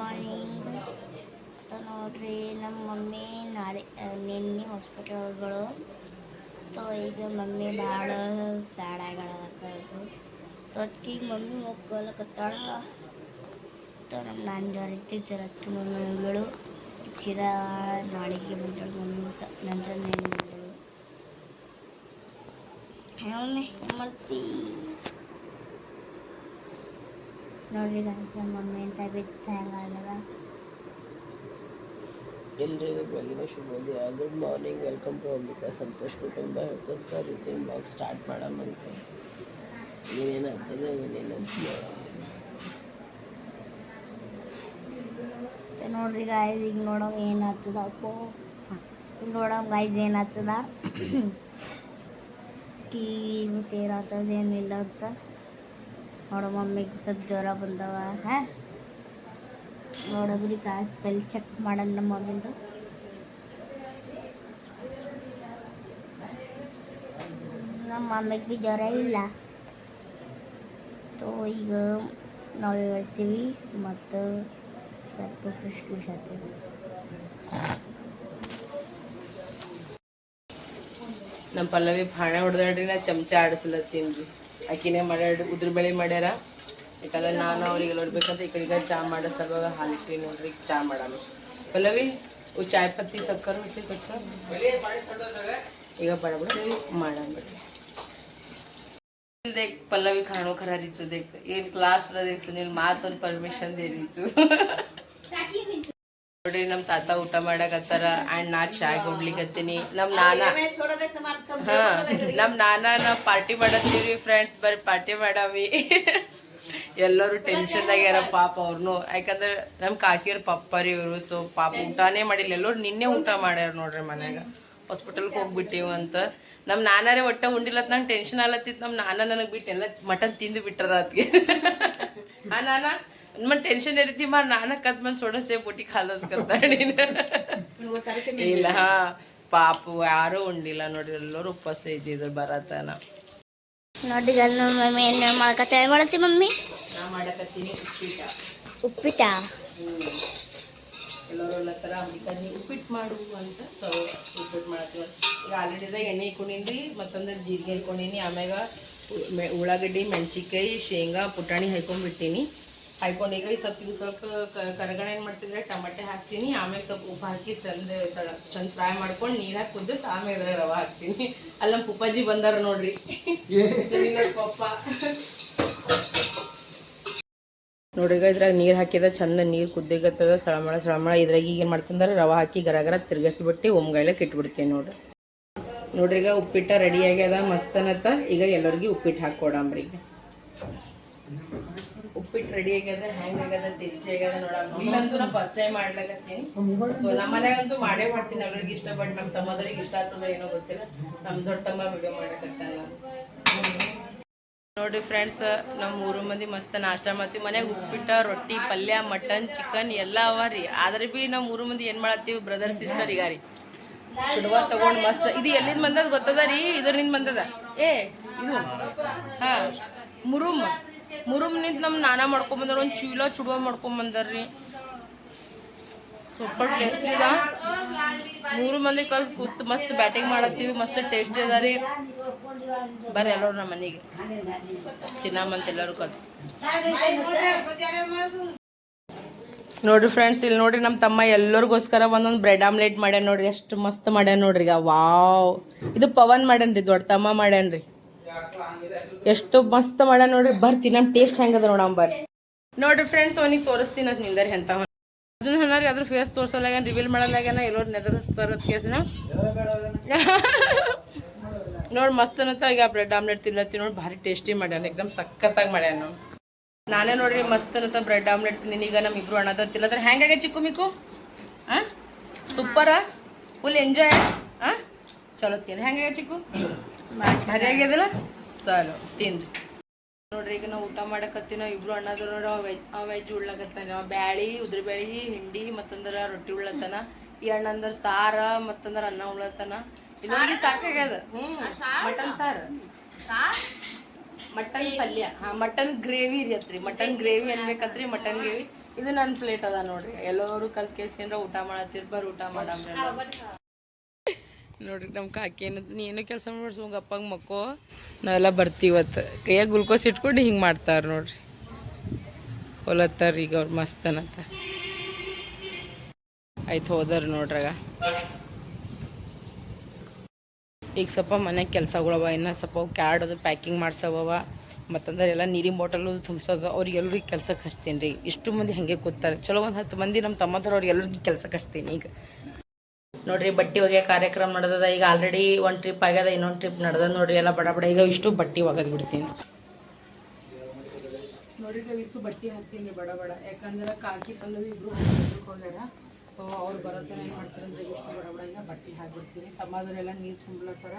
Morning ಅಂತ ನೋಡ್ರಿ ನಮ್ಮ ಮಮ್ಮಿ ನಾಳೆ ಆ, ನಿನ್ನೆ ಹಾಸ್ಪಿಟಲ್ಗಳು ತೋ ಈಗ ಮಮ್ಮಿ ಭಾಳ ಸ್ಯಾಡ್ ಆಗ್ಯಾಳದು ತೋ ಅದಕ್ಕೆ ಈಗ ಮಮ್ಮಿ ಮಕ್ಕಳಕತ್ತಾಳ ತೋ ನಮ್ಮ ನಾನು ರೀತಿ ಜರತ್ತು ಮಮ್ಮಿಗಳು ಚಿರ ನಾಳೆಗೆ ಬಂದಳು ಮಮ್ಮಿ ಊಟ ನಂತರ ನೆನೆ ಬಂದಳು ಮಮ್ಮಿ ಏನ್ ಮಾಡ್ತಿ ನೋಡ್ರಿ ಗಣೇಶ ಮಮ್ಮಿ ಅಂತ ಬಿತ್ತು ಹೆಂಗಾಗದ ಎಲ್ರಿಗೂ ಬೆಳಗಿನ ಶುಭೋದಯ good morning welcome to Ambika Santosh ಕುಟುಂಬ ಹೇಳ್ಕೊಂತ ರೀತಿ ಬ್ಲಾಗ್ ಸ್ಟಾರ್ಟ್ ಮಾಡಮಂತ ಏನೇನು ಆಗ್ತದೆ ಏನೇನು ಅಂತ ನೋಡೋಣ. ಮತ್ತೆ ನೋಡ್ರಿ ಗಾಯ್ಸ್ ಈಗ ನೋಡೋಂಗ ಏನು ಆಗ್ತದ ಅಪ್ಪೋ. ಈಗ ಗಾಯ್ಸ್ ಏನು ಆಗ್ತದ ಕೀ ಮತ್ತೆ ಏನಾಗ್ತದ ಏನಿಲ್ಲ ಅಂತ. ನೋಡ ಮಮ್ಮಿಗೆ ಸ್ವಲ್ಪ ಜ್ವರ ಬಂದವ ಹಾಂ ನೋಡೋದ್ರಿ ಕಾಸು ಚೆಕ್ ಮಾಡೋಣ ನಮ್ಮ ಮಮ್ಮಿಂದು ನಮ್ಮ ಮಮ್ಮಿಗೆ ಭೀ ಜ್ವರ ಇಲ್ಲ ತೋ ಈಗ ನಾವು ಹೇಳ್ತೀವಿ ಮತ್ತು ಸ್ವಲ್ಪ ಫಿಶ್ ಫಿಶ್ ಹಾಕ್ತೀವಿ ನಮ್ಮ ಪಲ್ಲವಿ ಭಾಣ ಹೊಡೆದಾಡ್ರಿ, ನಾ ಚಮಚ ಆಡಿಸ್ಲತ್ತೀನಿ ರೀ. ಅಕ್ಕಿನೇ ಮಾಡ್ಯಾಡ ಉದ್ರ ಬೆಳೆ ಮಾಡ್ಯಾರ. ಯಾಕಂದ್ರೆ ನಾನು ಅವ್ರಿಗೆ ನೋಡ್ಬೇಕಂತ ಈ ಕಡೆಗೆ ಚಾ ಮಾಡೋ ಸಲುವಾಗ ಹಾಲಿಟ್ಟು ನೋಡ್ರಿ ಚಾ ಮಾಡಾಮ ಪಲ್ಲವಿ ಇವು ಚಾಯ್ ಪತ್ತಿ, ಸಕ್ಕರ್ ಹುಸಿ ಈಗ ಬಡಬಡ ಮಾಡಾಮ देख ಪಲ್ಲವಿ खाणो खरा रिचू देख ಮಾತೊಂದು ಪರ್ಮಿಷನ್ ला देख ನೋಡ್ರಿ ನಮ್ ತಾತ ಊಟ ಮಾಡಕತ್ತಾರ. ಅಂಡ್ ನಾ ಚಾಯ್ ಕೊಡ್ಲಿಕತ್ತೀನಿ ನಮ್ ನಾನ ಹಾ ನಮ್ ನಾನ ನಾವ್ ಪಾರ್ಟಿ ಮಾಡತ್ತೀವ್ರಿ ಫ್ರೆಂಡ್ಸ್ ಬರ್ರಿ ಪಾರ್ಟಿ ಮಾಡವಿ ಎಲ್ಲರೂ ಟೆನ್ಷನ್ ಆಗ್ಯಾರ ಪಾಪ ಅವ್ರನು. ಯಾಕಂದ್ರೆ ನಮ್ ಕಾಕಿಯವ್ರ ಪಪ್ಪರಿ ಇವರು ಸೊ ಪಾಪ ಊಟನೇ ಮಾಡಿಲ್ಲ. ಎಲ್ಲರು ನಿನ್ನೆ ಊಟ ಮಾಡ್ಯಾರ ನೋಡ್ರಿ ಮನ್ಯಾಗ. ಹಾಸ್ಪಿಟಲ್ಗೆ ಹೋಗ್ಬಿಟ್ಟಿವು ಅಂತ. ನಮ್ ನಾನಾರೇ ಒಟ್ಟ ಉಂಡಿಲ್ಲತ್ ನಂಗೆ ಟೆನ್ಷನ್ ಆಲತ್ತಿತ್ತು ನಮ್ ನಾನ ನನಗೆ ಬಿಟ್ಟು ಎಲ್ಲ ಮಟನ್ ತಿಂದು ಬಿಟ್ಟಾರ ಅದಕ್ಕೆ ಆ ನಾನ? ಮತ್ ಟೆನ್ಷನ್ ಇರ್ತಿ ಮಾರ್ ನಾನ ಕದ್ ಬಂದ್ ಸೋಡ ಸೇವ್ ಬುಟ್ಟಿ ಖಾಲೋಸ್ ಇಲ್ಲ ಪಾಪ ಪಾಪು ಯಾರು ಉಂಡಿಲ್ಲ ನೋಡಿ ಎಲ್ಲರೂ ಉಪವಾಸ ಇದ್ದಿದ್ರು ಬರತನ. ನೋಡಿ ನನ್ನ ಮಮ್ಮಿ ಏನು ಮಾಡ್ಕತ್ತ? ಮಾಡತ್ತಿ ಮಮ್ಮಿ. ನಾ ಮಾಡಕತ್ತೀನಿ ಉಪ್ಪಿಟ ಉಪ್ಪಿಟ ಎಲ್ಲರೂ ಎಲ್ಲ ಥರ ನೀ ಉಪ್ಪಿಟ್ಟು ಮಾಡು ಅಂತ ಸೊ ಉಪ್ಪಿಟ್ಟು ಮಾಡತ್ತೀವಿ ಈಗ ಆಲ್ರೆಡಿ ಎಣ್ಣೆ ಇಟ್ಕೊಂಡಿನಿ ಮತ್ತಂದ್ರೆ ಜೀರಿಗೆ ಇಟ್ಕೊಂಡಿನಿ ಆಮ್ಯಾಗ ಉಳ್ಳಾಗಡ್ಡಿ ಮೆಣಸಿನ್ಕಾಯಿ ಶೇಂಗಾ ಪುಟಾಣಿ ಹಾಕೊಂಡ್ಬಿಟ್ಟಿನಿ ಹಾಕೊಂಡು ಈಗ ಸ್ವಲ್ಪ ಇವು ಸ್ವಲ್ಪ ಕರಗಣೆ ಏನು ಮಾಡ್ತಿದ್ರೆ ಟಮಾಟೆ ಹಾಕ್ತೀನಿ ಆಮೇಲೆ ಸ್ವಲ್ಪ ಉಪ್ಪು ಹಾಕಿ ಚಂದ ಚಂದ ಫ್ರೈ ಮಾಡ್ಕೊಂಡು ನೀರು ಹಾಕಿ ಕುದಿಸ್ ಆಮೇಲೆ ರವೆ ಹಾಕ್ತೀನಿ. ಅಲ್ಲಿ ನಮ್ಮ ಪುಪ್ಪಾಜಿ ಬಂದಾರ ನೋಡ್ರಿ. ಪಪ್ಪ. ನೋಡ್ರಿ ಈಗ ಇದ್ರಾಗ ನೀರು ಹಾಕಿದ ಚಂದ ನೀರು ಕುದ್ದಿಗತ್ತದ ಸಳಮಳ ಸಳಮಳ. ಇದ್ರಾಗ ಈಗ ಏನು ಮಾಡ್ತಂದ್ರೆ ರವೆ ಹಾಕಿ ಗರಗರ ತಿರ್ಗಿಸ್ಬಿಟ್ಟು ಒಮ್ಗೈಲಕ್ಕೆ ಇಟ್ಬಿಡ್ತೀನಿ ನೋಡ್ರಿ. ನೋಡ್ರಿ ಈಗ ಉಪ್ಪಿಟ್ಟ ರೆಡಿ ಆಗ್ಯದ ಮಸ್ತ್ ಅನ್ನತ್ತ ಈಗ ಎಲ್ಲರಿಗೂ ಉಪ್ಪಿಟ್ಟು ಹಾಕಿ ಈಗ. ಉಪ್ಪಿಟ್ಟು ರೆಡಿ ಆಗ್ಯದ ಹೆಂಗ್ ಆಗ್ಯದ ಟೇಸ್ಟಿ ಆಗ್ಯದ ನೋಡಮ್ಮ. ಇಲ್ಲಂತೂ ನಾ ಫಸ್ಟ್ ಟೈಮ್ ಮಾಡ್ಲಾಕತ್ತೀನಿ ಸೊ ನಮ್ಮ ಮನ್ಯಾಗಂತೂ ಮಾಡೇ ಮಾಡ್ತೀನಿ. ಅವ್ರಿಗೆ ಇಷ್ಟ ಬಟ್ ನಮ್ಮ ತಮ್ಮದವ್ರಿಗೆ ಇಷ್ಟ ಆಗ್ತದ ಏನೋ ಗೊತ್ತಿಲ್ಲ. ನಮ್ಮ ದೊಡ್ಡ ತಮ್ಮ ವಿಡಿಯೋ ಮಾಡಕತ್ತಾನ. ನೋಡ್ರಿ ಫ್ರೆಂಡ್ಸ್ ನಮ್ಮ ಮೂರು ಮಂದಿ ಮಸ್ತ್ ನಾಷ್ಟ ಮಾಡ್ತೀವಿ. ಮನೆಗೆ ಉಪ್ಪಿಟ್ಟ ರೊಟ್ಟಿ ಪಲ್ಯ ಮಟನ್ ಚಿಕನ್ ಎಲ್ಲ ಅವ ರೀ. ಆದ್ರೆ ಬಿ ನಮ್ಮ ಮೂರು ಮಂದಿ ಏನ್ ಮಾಡತ್ತೀವಿ? ಬ್ರದರ್ ಸಿಸ್ಟರ್ ಈಗ ರೀ. ಚುಡುವ ತಗೊಂಡ್ ಮಸ್ತ್. ಇದು ಎಲ್ಲಿಂದ ಬಂದದ ಗೊತ್ತದ ರೀ? ಇದರಿಂದ ಬಂದದ. ಏ ಇದು. ಹಾ ಮುರುಮ್. ಮುರುಮ್ ನಿಂತ ನಮ್ ನಾನಾ ಮಾಡ್ಕೊಂಡ್ ಬಂದಾರ, ಒಂದ್ ಚೀಲ ಚುಡುವ ಮಾಡ್ಕೊಂಡ್ ಸೂಪರ್ ಟೇಸ್ಟಿ ಇದ? ಮೂರು ಮಂದಿ ಕಲ್ ಕೂತ್ ಮಸ್ತ್ ಬ್ಯಾಟಿಂಗ್ ಮಾಡತ್ತೀವಿ, ಮಸ್ತ್ ಟೇಸ್ಟ್ ಅದ ರೀ. ಬರ್ರಿ ಎಲ್ಲರೂ ನಮ್ಮ ಮನೆಗೆ. ತಿನ್ನಮಂತ ಎಲ್ಲರೂ ಕಲ್. ನೋಡ್ರಿ ಫ್ರೆಂಡ್ಸ್ ಇಲ್ಲಿ ನೋಡ್ರಿ ನಮ್ಮ ತಮ್ಮ ಎಲ್ಲರಿಗೋಸ್ಕರ ಒಂದೊಂದು ಬ್ರೆಡ್ ಆಮ್ಲೆಟ್ ಮಾಡ್ಯಾನ ನೋಡ್ರಿ, ಎಷ್ಟು ಮಸ್ತ್ ಮಾಡ್ಯಾನ ನೋಡ್ರಿ ಈಗ. ವಾವ್. ಇದು ಪವನ್ ಮಾಡ್ಯಾನ್ರಿ, ದೊಡ್ಡ ತಮ್ಮ ಮಾಡ್ಯಾನ್ರಿ. ಎಷ್ಟು ಮಸ್ತ್ ಮಾಡ ನೋಡ್ರಿ. ಬರ್ತೀನಿ ನಮ್ಮ ಟೇಸ್ಟ್ ಹೆಂಗದ ನೋಡಮ್ ಬರ್ರಿ ನೋಡ್ರಿ ಫ್ರೆಂಡ್ಸ್ ಅವನಿಗೆ ತೋರಿಸ್ತೀನಿ ಅಂತ ನಿಂದರಿ ಅಂತ ಅದನ್ನ ಹೇಳಿ ಅದ್ರ ಫೇಸ್ ತೋರ್ಸಲ್ಲಾಗ ರಿವೀಲ್ ಮಾಡಲಾಗ್ಯಾನ ಎಲ್ಲರೂ ನೆದರ್ಸ್ತಾರ ಕೇಸ್ನ ನೋಡ್ ಮಸ್ತ್ ಅನ್ನತ್ತ. ಈಗ ಬ್ರೆಡ್ ಆಮ್ಲೆಟ್ ತಿನ್ಲತ್ತಿ ನೋಡಿ ಭಾರಿ ಟೇಸ್ಟಿ ಮಾಡ್ಯಾನ ಎಕ್ದಮ್ ಸಖತ್ತಾಗಿ ಮಾಡ್ಯಾನ ನಾನೇ ನೋಡ್ರಿ ಮಸ್ತ್ ಅನ್ನತ್ತ ಬ್ರೆಡ್ ಆಮ್ಲೆಟ್ ತಿಂದಿನಿ. ಈಗ ನಮ್ ಇಬ್ರು ಅಣ್ಣದ ತಿನ್ನದ್ರೆ ಹೆಂಗಾಗ ಚಿಕ್ಕು ಮಿಕ್ಕು? ಆ? ಸೂಪರ ಫುಲ್ ಎಂಜಾಯ್ ಆ? ಚಲೋ ತಿನ್ ಹೆಂಗಾಗ ಚಿಕ್ಕು? ಭಾರಿ ಆಗ್ಯದಲ್ಲ ಚಲೋ ತಿನ್ರಿ. ನೋಡ್ರಿ ಈಗ ನಾವು ಊಟ ಮಾಡಕತ್ತೀವಿ ನಾವು ಇಬ್ರು ಅಣ್ಣದ್ರು ನೋಡ್ರಿ ಅವ ವೆಜ್ ಅವ ವೆಜ್ ಉಳ್ಳಕತ್ತಾನ ಅವ ಬ್ಯಾಳಿ ಉದ್ರಿ ಬ್ಯಾಳಿ ಹಿಂಡಿ ಮತ್ತಂದ್ರ ರೊಟ್ಟಿ ಉಳ್ಳತನ. ಈ ಅಣ್ಣ ಅಂದ್ರ ಸಾರ ಮತ್ತಂದ್ರ ಅನ್ನ ಉಳ್ಳತನ. ಇನ್ನೊಂದು ಸಾಕಾಗ್ಯದ. ಹ್ಮ್ ಮಟನ್ ಸಾರ. ಮಟನ್ ಪಲ್ಯ. ಹಾ ಮಟನ್ ಗ್ರೇವಿ ರೀ ಅತ್ರಿ. ಮಟನ್ ಗ್ರೇವಿ ಅನ್ಬೇಕತ್ರಿ ಮಟನ್ ಗ್ರೇವಿ. ಇದು ನನ್ನ ಪ್ಲೇಟ್ ಅದ ನೋಡ್ರಿ. ಎಲ್ಲರೂ ಕಲ್ತ್ ಕೇಸಿಂದ್ರ ಊಟ ಮಾಡತ್ತಿರ್ ಬರ್ರಿ ಊಟ ಮಾಡಮ್ರಿ ನೋಡ್ರಿ ನಮ್ಮ ಕಾಕಿ ಏನದು ನೀ ಏನೋ ಕೆಲಸ ಮಾಡಿಸು ಅಪ್ಪಂಗೆ ಮಕ್ಕೋ. ನಾವೆಲ್ಲ ಬರ್ತೀವತ್ತು ಕೈಯಾಗ ಗ್ಲುಕೋಸ್ ಇಟ್ಕೊಂಡು ಹಿಂಗೆ ಮಾಡ್ತಾರೆ ನೋಡ್ರಿ. ಹೊಲತ್ತಾರ ಈಗ ಅವ್ರು ಅನ್ನತ್ತ ಆಯ್ತು ಹೋದಾರ ನೋಡ್ರಾಗ. ಈಗ ಸ್ವಲ್ಪ ಮನೆ ಕೆಲಸಗಳವ, ಇನ್ನೂ ಸ್ವಲ್ಪ ಕ್ಯಾಡ್ ಅದು ಪ್ಯಾಕಿಂಗ್ ಮಾಡ್ಸವ ಮತ್ತಂದ್ರೆ ಎಲ್ಲ ನೀರಿನ ಬಾಟಲು ತುಂಬಿಸೋದು ಅವ್ರಿಗೆಲ್ರಿಗೆ ಕೆಲ್ಸಕ್ಕೆ ಹಚ್ತೀನಿ ರೀ. ಇಷ್ಟು ಮಂದಿ ಹಾಗೆ ಕೂತಾರೆ. ಚಲೋ ಒಂದು ಹತ್ತು ಮಂದಿ ನಮ್ಮ ತಮ್ಮದ್ರವ್ರಿಗೆ ಎಲ್ಲರಿಗೂ ಕೆಲ್ಸಕ್ಕೆ ಹಚ್ತೀನಿ ಈಗ. ನೋಡ್ರಿ, ಬಟ್ಟೆ ಒಗೆಯೋ ಕಾರ್ಯಕ್ರಮ ನಡೆದದ, ಈಗ ಆಲ್ರೆಡಿ ಒಂದು ಟ್ರಿಪ್ ಆಗ್ಯದ, ಇನ್ನೊಂದು ಟ್ರಿಪ್ ನಡೆದ ನೋಡ್ರಿ, ಎಲ್ಲ ಬಡ ಬಡ. ಈಗ ಇಷ್ಟು ಬಟ್ಟೆ ಒಗೆದು ಬಿಡ್ತೀನಿ. ನೋಡ್ರಿ ಇಷ್ಟು ಬಟ್ಟೆ ಹಾಕ್ತೀನಿ, ಬಡ ಬಡ. ಯಾಕಂದ್ರೆ ಕಾಕಿ ಪಲ್ಲವಿ ಇಬ್ರು ಹೋಗ್ಯಾರ. ಸೊ ಅವ್ರು ಬರೋತನ ಏನು ಮಾಡ್ತಾರೆ ಅಂದ್ರೆ ಇಷ್ಟು ಬಡಬಡಿನ ಬಟ್ಟೆ ಹಾಕ್ಬಿಡ್ತೀನಿ. ತಮ್ಮದನ್ನೆಲ್ಲ ನೀರು ತುಂಬ್ಲತ್ತಾರ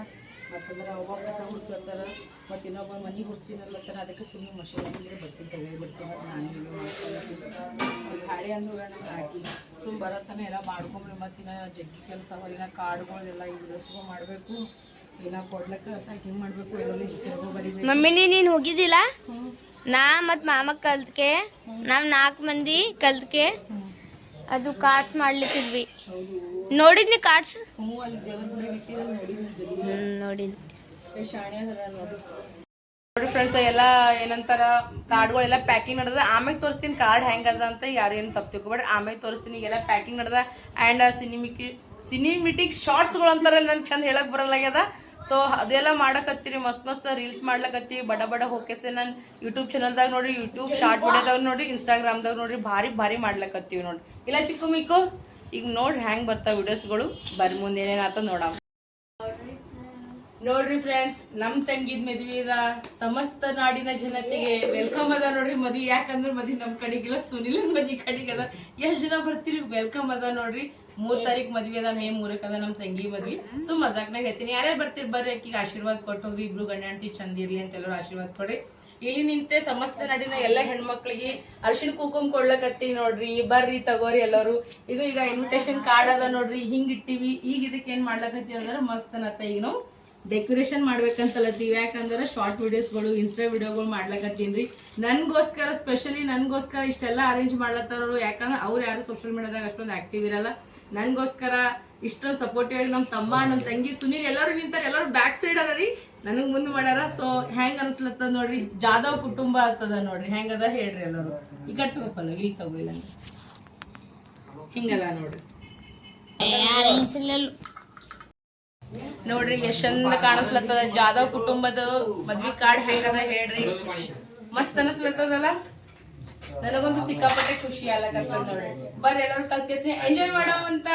ಮತ್ತಂದ್ರೆ ಒಬ್ಬ ಕಸ ಹುಡ್ಸ್ಲತ್ತಾರ ಮತ್ತು ಇನ್ನೊಬ್ಬ ಮನೆ ಹುಡ್ಸ್ತೀನಲ್ಲತ್ತಾರ ಅದಕ್ಕೆ ಸುಮ್ಮನೆ ಮಷೀನ್ ಅಂದರೆ ಬಟ್ಟೆ ತೆಗೆದ್ಬಿಡ್ತೀನಿ. ನಾನು ಹೀಗೆ ಮಾಡ್ಕೊಳತ್ತೀನಿ ಹಾಳೆ ಅಂದ್ರೆ ನಮ್ಮ ಹಾಕಿ ಸುಮ್ಮ ಬರೋತನ ಎಲ್ಲ ಮಾಡ್ಕೊಂಬ್ರಿ ಮತ್ತಿನ ಇನ್ನ ಜಗ್ಗಿ ಕೆಲಸ ಅವರಿನ ಕಾಡುಗಳೆಲ್ಲ ಕಾರ್ಡ್ಗಳೆಲ್ಲ ಸುಮ್ಮ ಮಾಡಬೇಕು. ಏನ ಕೊಡ್ಲಕ್ಕ ಹಿಂಗೆ ಮಾಡಬೇಕು. ಎಲ್ಲ ಮಮ್ಮಿನಿ ನೀನು ಹೋಗಿದ್ದಿಲ್ಲ? ನಾ ಮತ್ತು ಮಾಮ ಕಲ್ತ್ಕೆ ನಾವು ನಾಲ್ಕು ಮಂದಿ ಕಲ್ತ್ಕೆ ಅದು ಕಾರ್ಡ್ಸ್ ಮಾಡ್ಲಿಕ್ಕಿದ್ವಿ. ನೋಡಿದ್ನಿ ಕಾರ್ಡ್ಸ್? ನೋಡಿದ್ವಿ ನೋಡಿ ಫ್ರೆಂಡ್ಸ್ ಎಲ್ಲ ಏನಂತಾರ, ಕಾರ್ಡ್ಗಳೆಲ್ಲ ಪ್ಯಾಕಿಂಗ್ ನಡೆದ ಆಮೇಲೆ ತೋರಿಸ್ತೀನಿ ಕಾರ್ಡ್ ಹೆಂಗದ ಅಂತ, ಯಾರೇನು ತಪ್ಪು ಬಟ್ ಆಮೇಲೆ ತೋರಿಸ್ತೀನಿ, ಈಗೆಲ್ಲ ಪ್ಯಾಕಿಂಗ್ ನಡೆದ ಆ್ಯಂಡ್ ಸಿನಿಮಿಕ್ ಸಿನಿಮಿಟಿಕ್ ಶಾರ್ಟ್ಸ್ಗಳು ಅಂತಾರೆ ನನ್ಗೆ ಚಂದ ಹೇಳಕ್ ಬರಲ್ಲಾಗ್ಯದ. ಸೊ ಅದೆಲ್ಲ ಮಾಡಕತ್ತೀರಿ, ಮಸ್ತ್ ಮಸ್ತ್ ರೀಲ್ಸ್ ಮಾಡ್ಲಕತ್ತೀವಿ, ಬಡ ಬಡ ಹೋಕೆಸೆ ನಾನು ಯೂಟ್ಯೂಬ್ ಚಾನಲ್ದಾಗ ನೋಡ್ರಿ ಯೂಟ್ಯೂಬ್ ಶಾರ್ಟ್ ವಿಡಿಯೋದಾಗ ನೋಡ್ರಿ ಇನ್ಸ್ಟಾಗ್ರಾಮ್ದಾಗ ನೋಡ್ರಿ, ಭಾರಿ ಭಾರಿ ಮಾಡ್ಲಕತ್ತೀವಿ ನೋಡ್ರಿ. ಇಲ್ಲ ಚಿಕ್ಕು ಮಿಕ್ಕು, ಈಗ ನೋಡ್ರಿ ಹೆಂಗೆ ಬರ್ತಾವ ವಿಡಿಯೋಸ್ಗಳು ಬರ್ ಮುಂದೆ ಏನೇನಾತ ನೋಡಮ್ಮ ನೋಡ್ರಿ ಫ್ರೆಂಡ್ಸ್ ನಮ್ ತಂಗಿದ್ ಮದ್ವಿ ಅದ, ಸಮಸ್ತ ನಾಡಿನ ಜನತೆಗೆ ವೆಲ್ಕಮ್ ಅದ ನೋಡ್ರಿ ಮದ್ವಿ. ಯಾಕಂದ್ರೆ ಮದ್ವಿ ನಮ್ ಕಡೆಗಿಲ್ಲ, ಸುನಿಲನ್ ಮದ್ವಿ ಕಡೆಗೆ ಅದ. ಎಷ್ಟ್ ಜನ ಬರ್ತೀರಿ ವೆಲ್ಕಮ್ ಅದ ನೋಡ್ರಿ. ಮೂರ್ ತಾರೀಕ್ ಮದ್ವಿ ಅದ, ಮೇ ಮೂರಕ್ ಅದ ನಮ್ ತಂಗಿ ಮದ್ವಿ. ಸೊ ಮಜಾಕ್ನಾಗ ಹೇಳ್ತೀನಿ. ಯಾರ್ಯಾರು ಬರ್ತೀರಿ ಬರ್ರಿ ಆಕಿಗೆ ಆಶೀರ್ವಾದ ಕೊಟ್ಟೋಗ್ರಿ, ಇಬ್ರು ಗಂಡ ಅಂತಿ ಚಂದ ಇರ್ಲಿ ಅಂತ ಎಲ್ಲರೂ ಆಶೀರ್ವಾದ ಕೊಡ್ರಿ. ಇಲ್ಲಿ ನಿಂತೆ ಸಮಸ್ತ ನಾಡಿನ ಎಲ್ಲ ಹೆಣ್ಮಕ್ಳಿಗೆ ಅರ್ಶಿಣ ಕುಂಕುಮ ಕೊಡ್ಲಕತ್ತೀವಿ ನೋಡ್ರಿ. ಬರ್ರಿ ತಗೋರಿ ಎಲ್ಲರೂ. ಇದು ಈಗ ಇನ್ವಿಟೇಷನ್ ಕಾರ್ಡ್ ಅದ ನೋಡ್ರಿ. ಹಿಂಗ್ ಇಟ್ಟಿವಿ. ಈಗ ಇದಕ್ಕೆ ಏನ್ ಮಾಡ್ಲಕತ್ತೀವಿ ಅಂದ್ರೆ ಮಸ್ತ್ ಅನ್ನತ್ತ ಈಗ ನಾವು ಡೆಕೋರೇಷನ್ ಮಾಡ್ಬೇಕಂತಲತ್ತೀವಿ ಯಾಕಂದ್ರೆ ಶಾರ್ಟ್ ವಿಡಿಯೋಸ್ಗಳು ಇನ್ಸ್ಟಾ ವಿಡಿಯೋಗಳು ಮಾಡ್ಲಕತ್ತೀನಿ ರೀ ನನಗೋಸ್ಕರ ಸ್ಪೆಷಲಿ ನನಗೋಸ್ಕರ ಇಷ್ಟೆಲ್ಲ ಅರೇಂಜ್ ಮಾಡ್ಲತ್ತಾರರು ಯಾಕಂದ್ರೆ ಅವ್ರು ಯಾರು ಸೋಷಿಯಲ್ ಮೀಡಿಯಾದಾಗ ಅಷ್ಟೊಂದು ಆಕ್ಟಿವ್ ಇರಲ್ಲ. ನನಗೋಸ್ಕರ ಇಷ್ಟೊಂದು ಸಪೋರ್ಟಿವ್ ಆಗಿ ನಮ್ಮ ತಮ್ಮ ನಮ್ಮ ತಂಗಿ, ಸುನೀಲ್ ಎಲ್ಲರೂ ನಿಂತಾರೆ. ಎಲ್ಲರೂ ಬ್ಯಾಕ್ ಸೈಡ್ ಅದ ರೀ. ನನಗೆ ಮುಂದೆ ಮಾಡ್ಯಾರ. ಸೊ ಹೆಂಗ್ ಅನ್ಸ್ಲತ್ತದ ನೋಡ್ರಿ. ಜಾಧವ್ ಕುಟುಂಬ ಆಗ್ತದ ನೋಡ್ರಿ. ಹೆಂಗದ ಹೇಳ್ರಿ ಎಲ್ಲರೂ. ಈ ಕಡೆ ತಗೋಪಲ್ಲ, ಇಲ್ಲಿ ತಗೋ, ಇಲ್ಲ ಹಿಂಗದ ನೋಡ್ರಿ. ನೋಡ್ರಿ ಎಷ್ಟ್ ಚಂದ ಕಾಣಿಸ್ಲತ್ತದ. ಜಾಧವ್ ಕುಟುಂಬದ ಮದ್ವಿ ಕಾರ್ಡ್ ಹೆಂಗದ ಹೇಳ್ರಿ. ಮಸ್ತ್ ಅನಸ್ಲತ್ತದಲ್ಲ. ನನಗೊಂದು ಸಿಕ್ಕಾಪಟ್ಟೆ ಖುಷಿ ಅಲ್ಲ ಕರ್ಕೊಂಡು ನೋಡಿ ಬರ್ರಿ ಎಲ್ಲರೂ ಕಲ್ತ್ಕೇಸಿ ಎಂಜಾಯ್ ಮಾಡವಂತ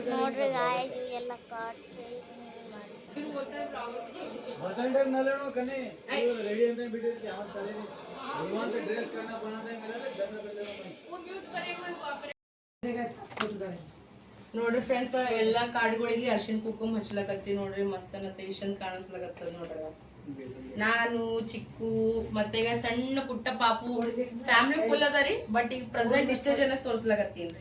ನೋಡ್ರಿ ಗಾಯ್ಸ್ ಎಲ್ಲ ಕಾರ್ಡ್ಸ್ ರೆಡಿ ಸರಿ ಡ್ರೆಸ್ ನೋಡ್ರಿ ಫ್ರೆಂಡ್ಸ್ ಎಲ್ಲಾ ಕಾರ್ಡ್ಗಳಿಗೆ ಅರ್ಶಿನ್ ಕುಂಕುಮ ಹಚ್ಲಕತ್ತಿ ನೋಡ್ರಿ. ಮಸ್ತ್ ಅನ್ನತ್ತೆ ಇಶನ್ ಕಾಣಿಸ್ಲಕತ್ತದ ನೋಡ್ರಿ. ನಾನು ಚಿಕ್ಕು ಮತ್ತೆ ಈಗ ಸಣ್ಣ ಪುಟ್ಟ ಪಾಪು ಫ್ಯಾಮಿಲಿ ಫುಲ್ ಅದ ರೀ ಬಟ್ ಈಗ ಪ್ರೆಸೆಂಟ್ ಇಷ್ಟೇ ಜನಕ್ಕೆ ತೋರಿಸ್ಲಾಗತ್ತೀನಿ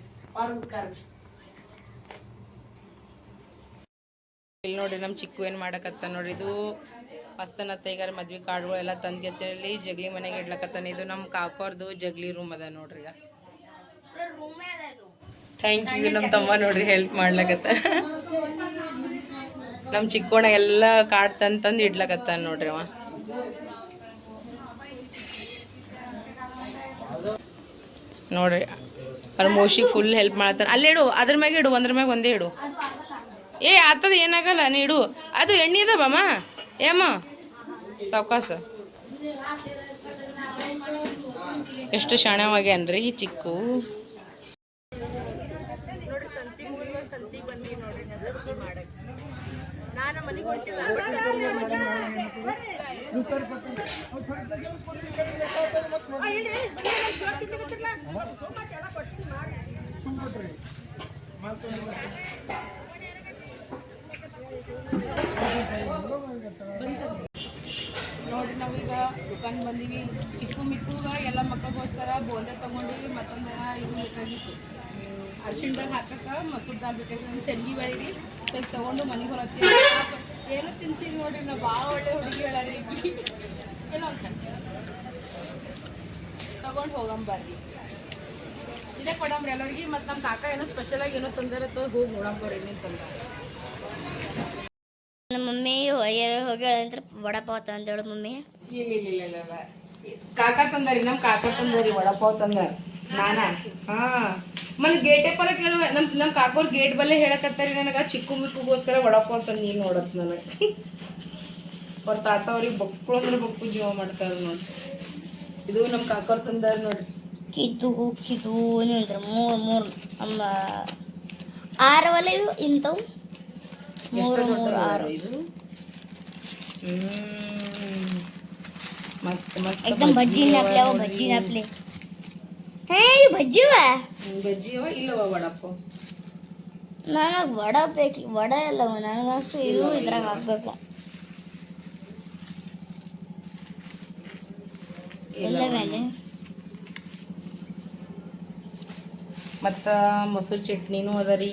ಇಲ್ಲಿ ನೋಡ್ರಿ ನಮ್ಮ ಚಿಕ್ಕು ಏನ್ ಮಾಡಕತ್ತ ನೋಡ್ರಿ ಇದು ಮಸ್ತನ ಈಗ ಮದ್ವೆ ಕಾರ್ಡ್ಗಳು ಎಲ್ಲ ತಂದ್ ಕೆಸರಲ್ಲಿ ಜಗ್ಲಿ ಮನೆಗೆ ಇಡ್ಲಕತ್ತಾನ. ಇದು ನಮ್ಮ ಕಾಕೋರ್ದು ಜಗ್ಲಿ ರೂಮ್ ಅದ ನೋಡ್ರಿ ಈಗ. ಥ್ಯಾಂಕ್ ಯು ನಮ್ಮ ತಮ್ಮ ನೋಡ್ರಿ ಹೆಲ್ಪ್ ಮಾಡ್ಲಕತ್ತ ನಮ್ಮ ಚಿಕ್ಕೋಣ ಎಲ್ಲ ಕಾಡ್ ತಂದ್ ಇಡ್ಲಕತ್ತಾನ ನೋಡ್ರಿ ಅವ. ನೋಡ್ರಿ, ಅವ್ರ ಮೋಶಿ ಫುಲ್ ಹೆಲ್ಪ್ ಮಾಡತ್ತಾನ. ಅಲ್ಲಿ ಇಡು, ಅದ್ರ ಮ್ಯಾಗೆ ಇಡು, ಒಂದ್ರ ಮ್ಯಾಗ ಒಂದೇ ಇಡು. ಏ, ಆತದ ಏನಾಗಲ್ಲ, ನೀ ಇಡು. ಅದು ಎಣ್ಣೆ ಇದಾವಮ್ಮ ಏಮ್ಮ ಸೌಕಾಸ ಎಷ್ಟು ಶಾಣವಾಗ್ಯಾನ್ರಿ ಈ ಚಿಕ್ಕು ನೋಡ್ರಿ ಸಂತಿ ಮುಗಿದ ಸಂತಿಗೆ ಬಂದ್ವಿ ನೋಡ್ರಿ ಸಂತಿ ಮಾಡಕ್ ನಾನು ಮನೆಗೆ ಹೊಂಟಿಲ್ಲ ನೋಡ್ರಿ ನಾವೀಗ ದುಕಾನ್ ಬಂದೀವಿ. ಚಿಕ್ಕ ಮಿಕ್ಕುಗ ಎಲ್ಲ ಮಕ್ಕಳಿಗೋಸ್ಕರ ಬೋಂದೆ ತಗೊಂಡಿವಿ ಮತ್ತೊಂದು ಜನ ಇದು ಬೇಕಾಗಿತ್ತು. ಅರ್ಶಿಣದಾಗ ಹಾಕಕ್ಕ ಮಸೂರ್ ದಾಲ್ ಬೇಕಾಗಿತ್ತು. ಚಂಗಿ ಬೆಳೀರಿ ತಗೊಂಡು ಮನೆಗೆ ಹೊರತ್ತೀವಿ ಏನು ತಿನ್ಸಿ ನೋಡ್ರಿ ನಾವು ಭಾಳ ಒಳ್ಳೆ ಹುಡುಗಿ ಹೇಳಾರಿ ಎಲ್ಲ ತಗೊಂಡ್ ಹೋಗಂಬರ್ರಿ ಇದೇ ಕೊಡಂಬ್ರಿ ಎಲ್ಲರಿಗೆ ಮತ್ತು ನಮ್ಮ ಕಾಕ ಏನೋ ಸ್ಪೆಷಲ್ ಆಗಿ ಏನೋ ತಂದಾರ ಹೋಗಿ ನೋಡಂಬರ್ರಿ ನೀನು ತಂದ. ನಮ್ಮ ಮಮ್ಮಿ ಹೋಗ್ಯಾಳ ಅಂದ್ರೆ ವಡಪಾವ್ ತಂದೇಳು ಮಮ್ಮಿ. ಇಲ್ಲ ಇಲ್ಲ ಇಲ್ಲ ಕಾಕ ತಂದಾರಿ ನಮ್ಮ ಕಾಕ ತಂದಾರಿ ವಡಪಾವ್ ತಂದ ನಾನಾ? ಹಾ. ಮನ್ ಗೇಟೆ ಪರ ಕೇಳುವ ನಮ್ ನಮ್ ಕಾಕೋರ್ ಗೇಟ್ ಬಲ್ಲೆ ಹೇಳಕತ್ತಾರಿ ನನಗ ಚಿಕ್ಕು ಮಿಕ್ಕುಗೋಸ್ಕರ ವಡಪಾವ್ ತಂದು ನೀನ್ ನೋಡತ್ ನನಗ ಅವ್ರ ತಾತ ಅವ್ರಿಗೆ ಬಕ್ಕು ಅಂದ್ರೆ ಬಕ್ಕು ಜೀವ ಮಾಡ್ತಾರ ನೋಡಿ ಇದು ನಮ್ ಕಾಕೋರ್ ತಂದಾರ ನೋಡ್ರಿ ಕಿದ್ದು ಕಿದ್ದು ಅಂದ್ರೆ ಮೂರು ಮೂರು ನಮ್ಮ ಆರು ಒಲೆ ಇವು ಇಂಥವು ಎಷ್ಟು ಮೂರು ಮೂರು ದೊಡ್ಡದು ಆರು ಇದು ಹ್ಮ್ ಮಸ್ತ್ ಮಸ್ತ್ एकदम भज्जी नापले अहो भज्जी नापले ಹೇ ಇವು ಭಜ್ಜಿ ಅವ ಬಜ್ಜಿ ಅವ ಇಲ್ಲವ ವಡಪ್ಪ? ನನಗೆ ವಡ ಬೇಕು ವಡ ಎಲ್ಲ ನನಗನ್ಸು ಇದು ಇದ್ರಾಗ ಹಾಕ್ಬೇಕು. ಎಲ್ಲ ಮೇಲೆ. ಮತ್ತು ಮೊಸರು ಚಟ್ನಿನೂ ಅದ ರೀ.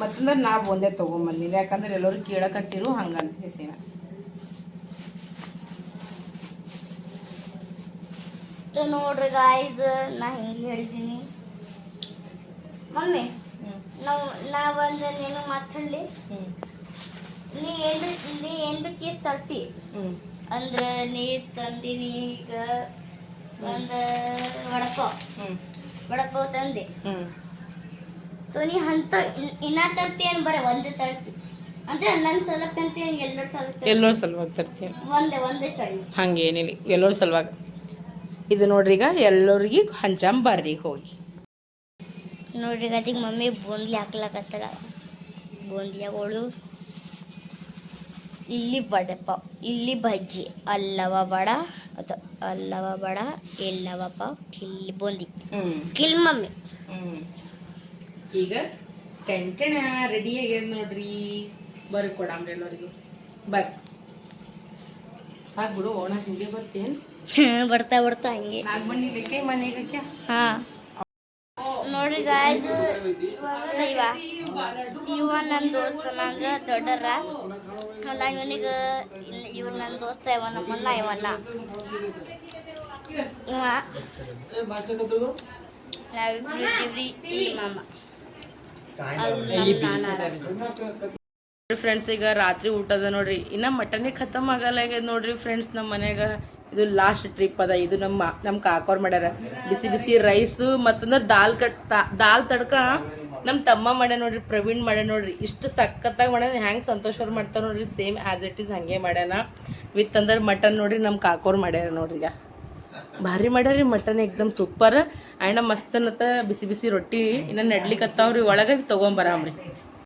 ಮತ್ತಂದ್ರೆ ನಾವು ಒಂದೇ ತಗೊಂಬಂದಿನಿ. ಯಾಕಂದ್ರೆ ಎಲ್ಲರೂ ಕೇಳಕತ್ತಿರು ಹಂಗಂತ ಹೆಸಿನ. ಸೊ ನೋಡ್ರಿ ಗಾಯ್ಸ್ ನಾ ಹಿಂಗೆ ಹೇಳ್ತೀನಿ ಮಮ್ಮಿ ನಾವು ನಾ ಒಂದು ನೀನು ಮಾತಾಡಲಿ ನೀ ಏನು ನೀ ಏನು ಭೀ ಚೀಸ್ ತರ್ತಿ? ಅಂದ್ರೆ ನೀ ತಂದಿನಿ ಈಗ ಒಂದು ವಡಪಾವ್. ವಡಪಾವ್ ತಂದೆ. ಸೊ ನೀ ಅಂತ ಇನ್ನ ತರ್ತಿ ಏನು ಬರ? ಒಂದೇ ತರ್ತಿ. ಅಂದ್ರೆ ನನ್ನ ಸಲ ತಂತಿ ಎಲ್ಲರ ಸಲಕ್ಕೆ ಎಲ್ಲರ ಸಲುವಾಗಿ ತರ್ತೀನಿ ಒಂದೇ ಒಂದೇ ಚಾಯ್ಸ್ ಹಂಗೇನಿಲ್ಲ. ಎಲ್ಲರ ಸಲುವಾಗಿ. ಇದು ನೋಡ್ರಿ ಈಗ ಎಲ್ಲರಿಗೆ ಹಂಚಂಬರ್ರಿ ಹೋಗಿ. ನೋಡ್ರಿ ಅದಕ್ಕೆ ಮಮ್ಮಿ ಬೂಂದಿ ಹಾಕ್ಲಕತ್ತಾಳ. ಬೂಂದಿಯಾಗಳು ಇಲ್ಲಿ ವಡಪಾವ್ ಇಲ್ಲಿ ಬಜ್ಜಿ ಅಲ್ಲವ ಬಡ ಅದ ಅಲ್ಲವ ಬಡ ಎಲ್ಲವ ಪಾವ್ ಕಿಲ್ಲಿ ಬೂಂದಿ. ಕಿಲ್ ಮಮ್ಮಿ. ಈಗ ಟೆಂಟೆಣ ರೆಡಿ ಆಗ್ಯದ ನೋಡ್ರಿ. ಬರ್ರಿ ಕೊಡಂಬ್ರಿ ಎಲ್ಲರಿಗೂ. ಬರ್ರಿ. ಸಾಕು ಬಿಡು ಓಣ ಹಿಂಗೆ ಬರ್ತೀನಿ ಬರ್ತಾ ಬರ್ತಾ ಹಂಗೆ. ಹಾ. ನೋಡ್ರಿ ಗಾಯ್ಸ್ ಇವ ಇವ ನನ್ನ ದೋಸ್ತನ ಅಂದ್ರೆ ದೊಡ್ಡರ ನಾ ಇವನಿಗೆ ಇವ್ರು ನನ್ನ ದೋಸ್ತ ಇವ ನಮ್ಮಣ್ಣ ಇವನ್ನ ಇವ. ನಾವಿಬ್ರು ಇದ್ದೀವ್ರಿ ಈ ಮಾಮ. ಅದು ಫ್ರೆಂಡ್ಸ್ ಈಗ ರಾತ್ರಿ ಊಟದ ನೋಡ್ರಿ. ಇನ್ನ ಮಟನೇ ಖತಮ್ ಆಗಲ್ಲ ಈಗ ನೋಡ್ರಿ ಫ್ರೆಂಡ್ಸ್ ನಮ್ಮ ಮನೆಯಾಗ ಇದು ಲಾಸ್ಟ್ ಟ್ರಿಪ್ ಅದ. ಇದು ನಮ್ಮ ನಮ್ಮ ಕಾಕೋರ್ ಮಾಡ್ಯಾರ. ಬಿಸಿ ಬಿಸಿ ರೈಸ್ ಮತ್ತಂದ್ರೆ ದಾಲ್ ಕಟ್ ದಾಲ್ ತಡ್ಕ ನಮ್ಮ ತಮ್ಮ ಮಾಡ್ಯ ನೋಡ್ರಿ, ಪ್ರವೀಣ್ ಮಾಡ್ಯ ನೋಡ್ರಿ. ಇಷ್ಟು ಸಕ್ಕತ್ತಾಗಿ ಮಾಡ್ಯಾನ, ಹೆಂಗೆ ಸಂತೋಷ್ ಅವ್ರು ಮಾಡ್ತಾರ ನೋಡ್ರಿ. ಸೇಮ್ ಆ್ಯಸ್ ಇಟ್ ಈಸ್ ಹಂಗೆ ಮಾಡ್ಯಾನ. ವಿತ್ ಅಂದ್ರೆ ಮಟನ್ ನೋಡ್ರಿ ನಮ್ಮ ಕಾಕೋರ್ ಮಾಡ್ಯಾರ ನೋಡ್ರಿ ಈಗ. ಭಾರಿ ಮಾಡ್ಯಾರಿ ಮಟನ್ ಎಕ್ದಮ್ ಸೂಪರ್ ಆ್ಯಂಡ್ ಅನ್ನತ್ತ ಬಿಸಿ ಬಿಸಿ ರೊಟ್ಟಿ ಇನ್ನ ನಡ್ಲಿಕತ್ತಾವ್ರಿ ಒಳಗೆ ತೊಗೊಂಬರಾಮ್ರಿ.